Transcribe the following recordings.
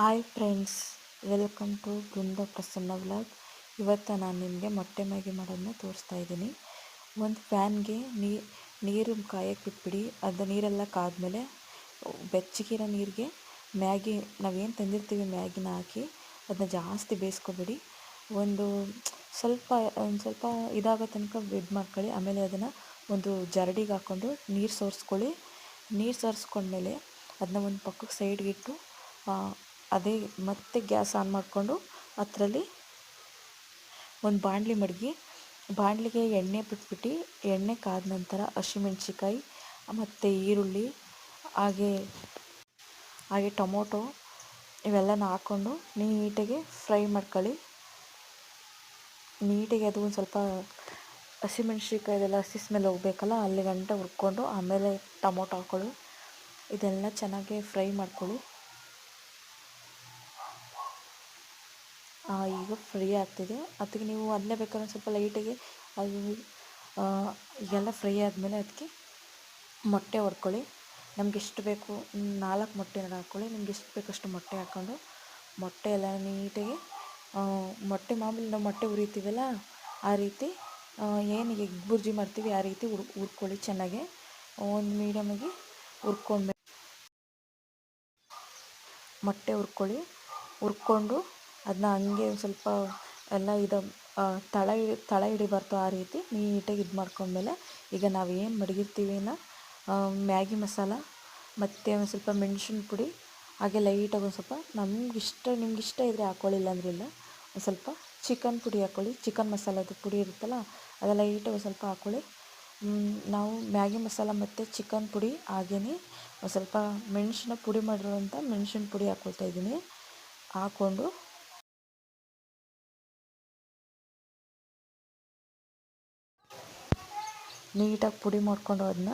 Hi friends welcome to Brinda Prasanna vlog ಇವತ್ತು ನಾನು ನಿಮಗೆ ಮೊಟ್ಟೆ ಮ್ಯಾಗಿ ಮಾಡೋದನ್ನ ತೋರಿಸ್ತಾ ಇದ್ದೀನಿ. ಒಂದು ಫ್ಯಾನ್ಗೆ ನೀರು ಕಾಯಕ್ಕೆ ಬಿಟ್ಬಿಡಿ ಅದು ನೀರೆಲ್ಲ ಕಾದ್ಮೇಲೆ ಬೆಚ್ಚಗಿರೋ ನೀರಿಗೆ ಮ್ಯಾಗಿ, ನಾವೇನು ತಂದಿರ್ತೀವಿ ಮ್ಯಾಗಿನ ಹಾಕಿ ಅದನ್ನ ಜಾಸ್ತಿ ಬೇಯಿಸ್ಕೊಬೇಡಿ. ಒಂದು ಸ್ವಲ್ಪ ಒಂದು ಸ್ವಲ್ಪ ಇದಾಗೋ ತನಕ ಇದು ಮಾಡ್ಕೊಳ್ಳಿ. ಆಮೇಲೆ ಅದನ್ನು ಒಂದು ಜರಡಿಗೆ ಹಾಕ್ಕೊಂಡು ನೀರು ಸೋರಿಸ್ಕೊಳ್ಳಿ. ನೀರು ಸೋರಿಸ್ಕೊಂಡ್ಮೇಲೆ ಅದನ್ನ ಒಂದು ಪಕ್ಕಕ್ಕೆ ಸೈಡ್ಗಿಟ್ಟು ಅದೇ ಮತ್ತೆ ಗ್ಯಾಸ್ ಆನ್ ಮಾಡಿಕೊಂಡು ಅದರಲ್ಲಿ ಒಂದು ಬಾಣಲಿ ಮಡಗಿ, ಬಾಣಲಿಗೆ ಎಣ್ಣೆ ಬಿಟ್ಬಿಟ್ಟು ಎಣ್ಣೆ ಕಾದ ನಂತರ ಹಸಿಮೆಣ್ಸಿಕಾಯಿ ಮತ್ತು ಈರುಳ್ಳಿ, ಹಾಗೆ ಹಾಗೆ ಟೊಮೊಟೊ ಇವೆಲ್ಲನ ಹಾಕ್ಕೊಂಡು ನೀಟಾಗಿ ಫ್ರೈ ಮಾಡ್ಕೊಳ್ಳಿ. ನೀಟಾಗಿ ಅದು ಒಂದು ಸ್ವಲ್ಪ ಹಸಿಮೆಣ್ಸಿಕಾಯ್ದೆಲ್ಲ ಹಸಿ ಸ್ಮೆಲ್ ಹೋಗಬೇಕಲ್ಲ, ಅಲ್ಲಿ ಗಂಟೆ ಹುರ್ಕೊಂಡು ಆಮೇಲೆ ಟೊಮೊಟೊ ಹಾಕ್ಕೊಳ್ಳಿ ಇದೆಲ್ಲ ಚೆನ್ನಾಗಿ ಫ್ರೈ ಮಾಡ್ಕೊಳ್ಳಿ. ಈಗ ಫ್ರೈ ಆಗ್ತಿದೆ. ಅದಕ್ಕೆ ನೀವು ಅದನ್ನೇ ಬೇಕಾದ್ರೆ ಸ್ವಲ್ಪ ಲೈಟಾಗಿ ಅದು ಈಗೆಲ್ಲ ಫ್ರೈ ಆದಮೇಲೆ ಅದಕ್ಕೆ ಮೊಟ್ಟೆ ಹೊಡ್ಕೊಳ್ಳಿ. ನಮ್ಗೆ ಎಷ್ಟು ಬೇಕು, ನಾಲ್ಕು ಮೊಟ್ಟೆ ಹಾಕ್ಕೊಳ್ಳಿ ನಿಮ್ಗೆ ಎಷ್ಟು ಬೇಕು ಅಷ್ಟು ಮೊಟ್ಟೆ ಹಾಕ್ಕೊಂಡು ಮೊಟ್ಟೆ ಎಲ್ಲ ನೀಟಾಗಿ ಮೊಟ್ಟೆ ಮಾಮೂಲಿ ನಾವು ಮೊಟ್ಟೆ ಉರಿತೀವಲ್ಲ, ಆ ರೀತಿ ಏನು ಎಗ್ ಬುರ್ಜಿ ಮಾಡ್ತೀವಿ, ಆ ರೀತಿ ಉರ್, ಉರ್ಕೊಳ್ಳಿ ಚೆನ್ನಾಗಿ. ಒಂದು ಮೀಡಿಯಮಾಗಿ ಹುರ್ಕೊಂಡ್ಮೇಲೆ ಮೊಟ್ಟೆ ಹುರ್ಕೊಳ್ಳಿ ಹುರ್ಕೊಂಡು ಅದನ್ನ ಹಂಗೆ ಸ್ವಲ್ಪ ಎಲ್ಲ ಇದು ತಳ ಹಿಡಿ ತಳ ಹಿಡಿಬಾರ್ದು ಆ ರೀತಿ ನೀಟಾಗಿ ಇದು ಮಾಡ್ಕೊಂಡ್ಮೇಲೆ ಈಗ ನಾವು ಏನು ಮಡಗಿರ್ತೀವಿನ ಮ್ಯಾಗಿ ಮಸಾಲ ಮತ್ತು ಒಂದು ಸ್ವಲ್ಪ ಮೆಣ್ಸಿನ ಪುಡಿ, ಹಾಗೆ ಲೈಟಾಗಿ ಒಂದು ಸ್ವಲ್ಪ ನಮ್ಗೆ ಇಷ್ಟ, ನಿಮ್ಗೆ ಇಷ್ಟ ಇದ್ದರೆ ಹಾಕ್ಕೊಳ್ಳಿಲ್ಲ ಅಂದ್ರಿಲ್ಲ ಇಲ್ಲ, ಒಂದು ಸ್ವಲ್ಪ ಚಿಕನ್ ಪುಡಿ ಹಾಕ್ಕೊಳ್ಳಿ ಚಿಕನ್ ಮಸಾಲದ್ದು ಪುಡಿ ಇರುತ್ತಲ್ಲ ಅದೆಲ್ಲ ಲೈಟಾಗಿ ಒಂದು ಸ್ವಲ್ಪ ಹಾಕ್ಕೊಳ್ಳಿ ನಾವು ಮ್ಯಾಗಿ ಮಸಾಲ ಮತ್ತು ಚಿಕನ್ ಪುಡಿ ಹಾಗೆಯೇ ಒಂದು ಸ್ವಲ್ಪ ಮೆಣಸಿನ ಪುಡಿ ಮಾಡಿರುವಂಥ ಮೆಣಸಿನ ಪುಡಿ ಹಾಕ್ಕೊಳ್ತಾ ಇದ್ದೀನಿ. ಹಾಕ್ಕೊಂಡು ನೀಟಾಗಿ ಪುಡಿ ಮಾಡಿಕೊಂಡು ಅದನ್ನ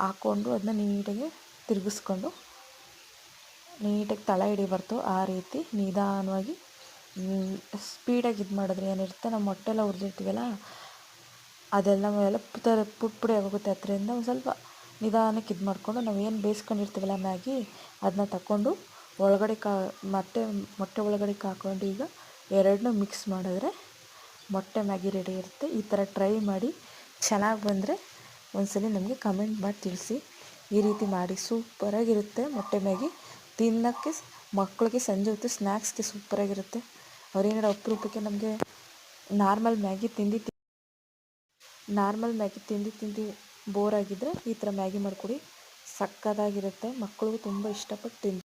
ಹಾಕ್ಕೊಂಡು ಅದನ್ನ ನೀಟಾಗಿ ತಿರುಗಿಸ್ಕೊಂಡು ನೀಟಾಗಿ ತಳ ಹಿಡಿಬಾರ್ದು ಆ ರೀತಿ ನಿಧಾನವಾಗಿ ಸ್ಪೀಡಾಗಿ ಇದು ಮಾಡಿದ್ರೆ ಏನಿರುತ್ತೆ? ನಮ್ಮ ಮೊಟ್ಟೆ ಎಲ್ಲ ಹುರಿದಿರ್ತೀವಲ್ಲ ಅದೆಲ್ಲ ಎಲ್ಲ ಪುಡಿ ಪುಡಿ ಆಗೋಗುತ್ತೆ. ಅದರಿಂದ ಒಂದು ಸ್ವಲ್ಪ ನಿಧಾನಕ್ಕೆ ಇದು ಮಾಡಿಕೊಂಡು ನಾವು ಏನು ಬೇಯಿಸ್ಕೊಂಡಿರ್ತೀವಲ್ಲ ಮ್ಯಾಗಿ ಅದನ್ನ ತಗೊಂಡು ಒಳಗಡೆ ಕಾ ಮೊಟ್ಟೆ ಮೊಟ್ಟೆ ಒಳಗಡೆ ಹಾಕ್ಕೊಂಡು ಈಗ ಎರಡನ್ನೂ ಮಿಕ್ಸ್ ಮಾಡಿದ್ರೆ ಮೊಟ್ಟೆ ಮ್ಯಾಗಿ ರೆಡಿ ಇರುತ್ತೆ. ಈ ಥರ ಟ್ರೈ ಮಾಡಿ. ಚೆನ್ನಾಗಿ ಬಂದರೆ ಒಂದ್ಸಲ ನಮಗೆ ಕಮೆಂಟ್ ಮಾಡಿ ತಿಳಿಸಿ. ಈ ರೀತಿ ಮಾಡಿ. ಸೂಪರಾಗಿರುತ್ತೆ ಮೊಟ್ಟೆ ಮ್ಯಾಗಿ. ತಿನ್ನೋಕ್ಕೆ ಮಕ್ಕಳಿಗೆ ಸಂಜೆ ಹೊತ್ತು ಸ್ನ್ಯಾಕ್ಸ್ಗೆ ಸೂಪರಾಗಿರುತ್ತೆ. ಅವ್ರೇನಾರು ಅಪರೂಪಕ್ಕೆ ನಮಗೆ ನಾರ್ಮಲ್ ಮ್ಯಾಗಿ ತಿಂದು ನಾರ್ಮಲ್ ಮ್ಯಾಗಿ ತಿಂದು ತಿಂದು ಬೋರ್ ಆಗಿದ್ದರೆ ಈ ಥರ ಮ್ಯಾಗಿ ಮಾಡಿಕೊಡಿ. ಸಕ್ಕತ್ತಾಗಿರುತ್ತೆ. ಮಕ್ಕಳಿಗೂ ತುಂಬ ಇಷ್ಟಪಟ್ಟು ತಿಂತಾರೆ